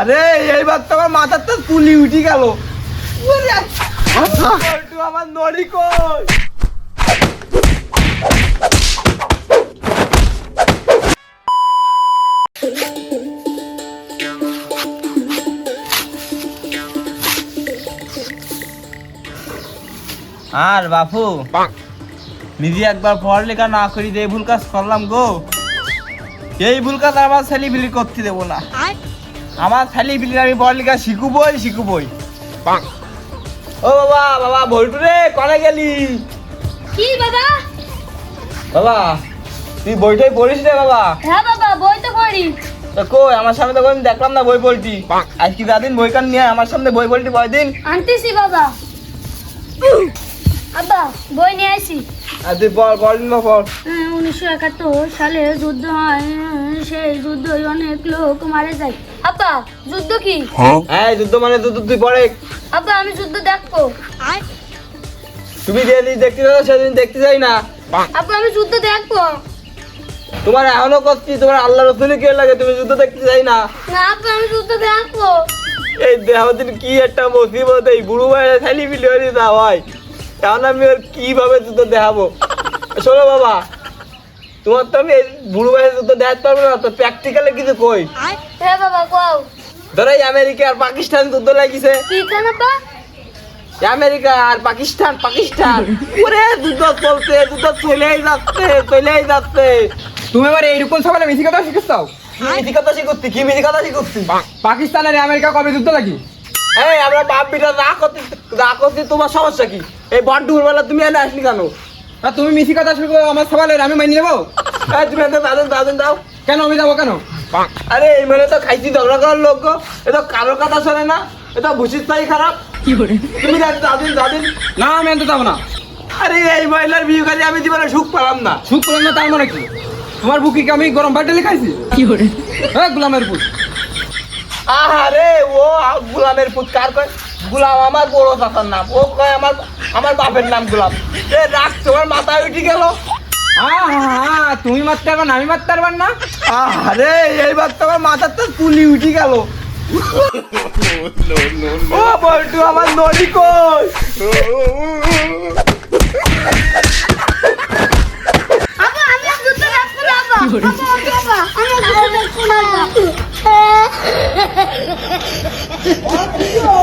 আরে এইবার তো আমার মাথার তো তুলি উঠি গেল। আমার নড়ি কই? আর বাপু নিজে একবার পড়ালেখা না করি যে এই ভুল কাজ করলাম গো এই ভুল কাজ ছেলে বিলি করতে দেবো না। আমার ছেলে বিলি আমি পড়ালেখা শিখবই। শিখবই ও বাবা বাবা ভল্টু রে কনে গেলি? কি বাবা? বাবা তুই বইটাই পড়িস রে বাবা। হ্যাঁ বাবা বই তো পড়ি। তো কই আমার সামনে তো কোনদিন দেখলাম না বই পড়তি আজকে যাদিন বই কান নিয়ে আমার সামনে বই পড়তি কয়দিন আনতেছি বাবা। আব্বা বই নিয়ে আসি আর তুই পড় পড়িন না পড় উনিশশো একাত্তর সালে যুদ্ধ হয় সেই যুদ্ধে অনেক লোক মারা যায়। আব্বা যুদ্ধ কি? হ্যাঁ। যুদ্ধ মানে যুদ্ধ তুই পড়ে আব্বা আমি যুদ্ধ দেখব। তুমি যেদিন দেখতে যাও সেদিন দেখতে যাই না। আব্বা আমি যুদ্ধ দেখব। তোমার এখনও করছি তোমার আল্লাহ রসুলি কে লাগে? তুমি যুদ্ধ দেখতে যাই না। না আব্বা আমি যুদ্ধ দেখব। এই দেহদিন কি একটা মুসিবত এই বুড়ো ভাইয়ের খালি বিলিয়নি দা হয় এখন আমি ওর কীভাবে যুদ্ধ দেখাবো? শোনো বাবা তোমার তো আমি বুড়ো ভাইয়ের যুদ্ধ দেখাতে পারব না তো প্র্যাকটিক্যালে কিছু কই? হ্যাঁ বাবা কও। ধরো আমেরিকা আর পাকিস্তান যুদ্ধ লাগিছে। আমেরিকা আর পাকিস্তান পাকিস্তান। ওরে যুদ্ধ চলছে যুদ্ধ চলেই যাচ্ছে চলেই যাচ্ছে। তুমি এবার এইরকম সবাই মিথি কথা শিখেছাও কি মিথি কথা শিখুচ্ছি কি মিথি কথা শিখুচ্ছি? পাকিস্তান আর আমেরিকা কবে যুদ্ধ লাগি? এই আমরা বাপ বিটা না করতে না করতে তোমার সমস্যা কি? এই বড় দুপুরবেলা তুমি এনে আসলি কেন? না তুমি মিথি কথা শিখো আমার সবাই আমি মানি নেব? এই তুমি এনে দাদুন দাদুন দাও কেন আমি যাব কেন? আরে এই মানে তো খাইছি ঝগড়া করার লোক গো। এ তো কারও কথা শোনে না। এ তো ভুষির তাই খারাপ। তুমি দাদুন দাদুন না আমি আনতে যাব না। আরে এই মহিলার বিয়ে করে আমি জীবনে সুখ পেলাম না। সুখ করলাম না তার মানে কি? তোমার বুকি কি আমি গরম বাটেলে খাইছি? কি করে হ্যাঁ গোলামের পুত। আরে ও গোলামের ফুৎকার কয়? গোলাম আমার বড় চাচার নাম। ও কয় আমার আমার বাপের নাম গুলাম। এ রাখ তোমার মাথায় উঠে গেল? তুমি মারতে পারবে না আমি মারতে পারবার না? আরে এইবার তোমার মাথার তো তুলি উঠে গেল। ও বল্টু আমার নড়ি কই? আমি Aqui, ó.